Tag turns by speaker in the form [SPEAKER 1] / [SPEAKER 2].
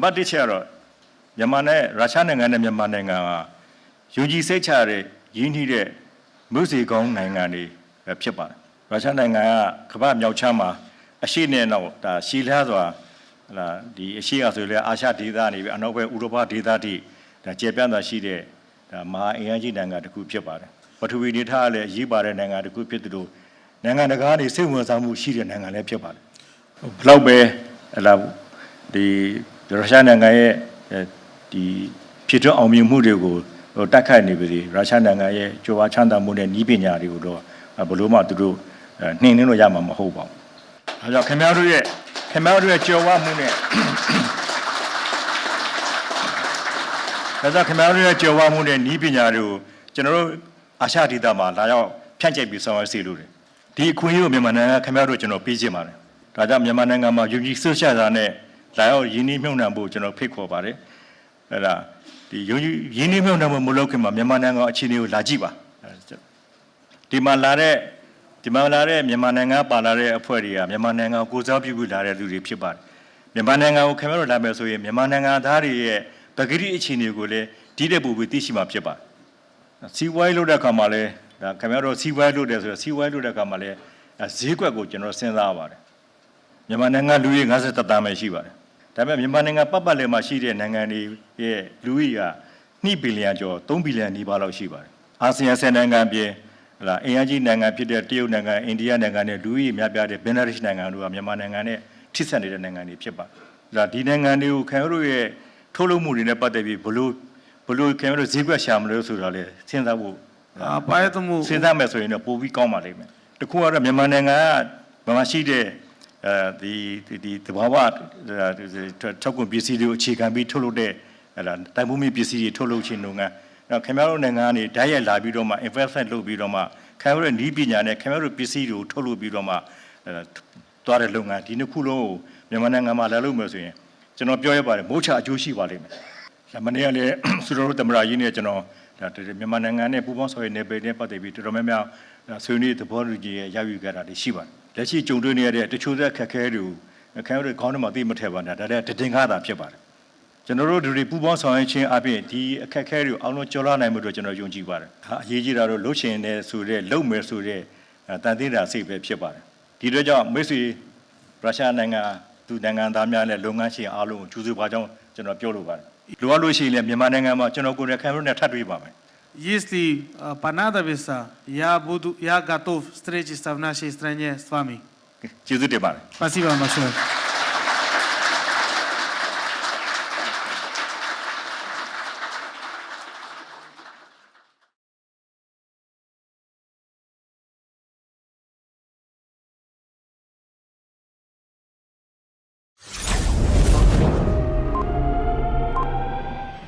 [SPEAKER 1] ပတ်တစ်ချက်ကတော့မြန်မာနဲ့ရုရှားနိုင်ငံနဲ့မြန်မာနိုင်ငံဟာယူကြည်စိတ်ချတဲ့ရင်းနှီးတဲ့မြို့စီကောင်းနိုင်ငံတွေပဲဖြစ်ပါတယ်ရုရှားနိုင်ငံကကမ္ဘာမြောက်ချမ်းမှာအရှိနဲ့တော့ဒါရှီလျားစွာဟလာဒီအရှိအဆိုလေအာရှဒေသနေပြီးအနောက်ဘက်ဥရောပဒေသတိဒါကျေပြန့်တာရှိတဲ့ဒါမဟာအင်အားကြီးနိုင်ငံတစ်ခုဖြစ်ပါတယ်ပထဝီဒေသကလည်းအရေးပါတဲ့နိုင်ငံတစ်ခုဖြစ်သလိုနိုင်ငံတကာနေစိတ်ဝင်စားမှုရှိတဲ့နိုင်ငံလည်းဖြစ်ပါတယ်ဘလောက်ပဲဟလာဒီ ရုရှားနိုင်ငံရဲ့အဲဒီဖြစ်ထွန်းအောင်မြင်မှုတွေကိုဟိုတက်ခိုက်နေပြီရုရှားနိုင်ငံရဲ့ကြွားဝါချမ်းသာမှုနဲ့ဤပညာတွေကိုတော့ဘလို့မှသူတို့နှိမ်နှင်းလို့ရမှာမဟုတ်ပါဘူး။အဲကြောင့်ခင်ဗျားတို့ရဲ့ခင်ဗျားတို့ရဲ့ကြွားဝါမှုနဲ့ဒါကြောင့်ခင်ဗျားတို့ရဲ့ကြွားဝါမှုနဲ့ဤပညာတွေကိုကျွန်တော်တို့အာရှဒေသမှာလာရောက်ဖြန့်ကျက်ပြီးဆောင်ရွက်စီလို့တယ်။ဒီအခွင့်အရေးကိုမြန်မာနိုင်ငံခင်ဗျားတို့ကျွန်တော်ပေးချင်ပါတယ်။ဒါကြောင့်မြန်မာနိုင်ငံမှာယူကြီးဆွရှာတာနဲ့ လာရောက်ရင်းနှီးမြှုပ်နှံဖို့ကျွန်တော်ဖိတ်ခေါ်ပါတယ်။အဲ့ဒါဒီယူကြီးရင်းနှီးမြှုပ်နှံမှုမလုပ်ခင်မှာမြန်မာနိုင်ငံအခြေအနေကိုလာကြည့်ပါ။ဒီမှာလာတဲ့ဒီမှာလာတဲ့မြန်မာနိုင်ငံပါလာတဲ့အဖွဲ့တွေကမြန်မာနိုင်ငံကိုကိုစားပြုပြီးလာတဲ့လူတွေဖြစ်ပါတယ်။မြန်မာနိုင်ငံကိုခင်ဗျားတို့လာမယ်ဆိုရင်မြန်မာနိုင်ငံသားတွေရဲ့ပဂတိအခြေအနေကိုလည်းဒီတဲ့ပူပြီးသိရှိမှာဖြစ်ပါတယ်။စီးပွားရေးလုပ်တဲ့အခါမှာလည်းဒါခင်ဗျားတို့စီးပွားရေးလုပ်တယ်ဆိုတော့စီးပွားရေးလုပ်တဲ့အခါမှာလည်းဈေးကွက်ကိုကျွန်တော်စဉ်းစားပါတယ်။မြန်မာနိုင်ငံလူကြီး50တန်းပဲရှိပါတယ်။ ဒါပေမဲ့မြန်မာနိုင်ငံပတ်ပတ်လည်မှာရှိတဲ့နိုင်ငံတွေရဲ့လူဦးရေက2ဘီလီယံကျော်3ဘီလီယံနီးပါးလောက်ရှိပါတယ်အာဆီယံဆယ်နိုင်ငံပြင်ဟလာအင်အားကြီးနိုင်ငံဖြစ်တဲ့တရုတ်နိုင်ငံအိန္ဒိယနိုင်ငံနဲ့လူဦးရေများပြားတဲ့ဘင်္ဂလားဒေ့ရှ်နိုင်ငံတို့ကမြန်မာနိုင်ငံနဲ့ထိစပ်နေတဲ့နိုင်ငံတွေဖြစ်ပါတယ်ဒါဒီနိုင်ငံတွေကိုခင်ဗျားတို့ရဲ့ထုတ်လုပ်မှုတွေနဲ့ပတ်သက်ပြီးဘလို့ဘလို့ခင်ဗျားတို့ဈေးကွက်ရှာမလို့ဆိုတာလေစဉ်းစားဖို့
[SPEAKER 2] အပိုင်းသမှု
[SPEAKER 1] စဉ်းစားမယ်ဆိုရင်တော့ပိုပြီးကောင်းပါလိမ့်မယ်တခုကတော့မြန်မာနိုင်ငံကမြန်မာရှိတဲ့ အဲဒီဒီဒီတဘာဝထောက်ကွန်ပစ္စည်းတွေကိုအခြေခံပြီးထုတ်လုပ်တဲ့ဟလာတိုင်မှုမီပစ္စည်းတွေထုတ်လုပ်ခြင်းလုပ်ငန်းတော့ခင်ဗျားတို့နိုင်ငံကနေဓာတ်ရိုက်လာပြီးတော့မှ investment လုပ်ပြီးတော့မှခင်ဗျားတို့နီးပညာနဲ့ခင်ဗျားတို့ပစ္စည်းတွေကိုထုတ်လုပ်ပြီးတော့မှအဲသွားတဲ့လုပ်ငန်းဒီနှစ်ခုလုံးကိုမြန်မာနိုင်ငံမှာလာလို့မယ်ဆိုရင်ကျွန်တော်ပြောရပါတယ်မိုးချအကျိုးရှိပါလိမ့်မယ်ဒါမနေ့ကလည်းသူတို့သမရာကြီးနဲ့ကျွန်တော်ဒါမြန်မာနိုင်ငံနဲ့ပူးပေါင်းဆောင်ရွက်နေပေတဲ့ပတ်သက်ပြီးတော်တော်များများဆွေးနွေးသဘောတူညီရရယူခဲ့တာတွေရှိပါတယ်။ လက်ရှိကြုံတွေ့နေရတဲ့တချို့သက်ခက်ခဲတွေကိုခင်ဗျားတို့ခေါင်းထဲမှာသိမထည့်ပါနဲ့ဒါလည်းတည်ငါတာဖြစ်ပါတယ်။ကျွန်တော်တို့ဒီပူးပေါင်းဆောင်ရွက်ခြင်းအပြင်ဒီအခက်ခဲတွေကိုအောင်လုံးကျော်လွှားနိုင်မှုတို့ကျွန်တော်ယုံကြည်ပါတယ်။ဟာအရေးကြီးတာတော့လှုပ်ရှင်နေဆိုတဲ့လုံမယ်ဆိုတဲ့တန်သေးတာစိတ်ပဲဖြစ်ပါတယ်။ဒီတော့ကြောင့်မိတ်ဆွေရုရှားနိုင်ငံသူနိုင်ငံသားများနဲ့လုပ်ငန်းရှင်အားလုံးကိုကျူးစုပါကြောင်းကျွန်တော်ပြောလိုပါတယ်။လိုအပ်လို့ရှိရင်လည်းမြန်မာနိုင်ငံမှာကျွန်တော်ကိုယ်တိုင်ခံလို့နဲ့ထပ်တွေ့ပါမယ်
[SPEAKER 2] Если э, понадобится, я, буду, я готов встретиться в нашей стране с вами. Спасибо вам большое.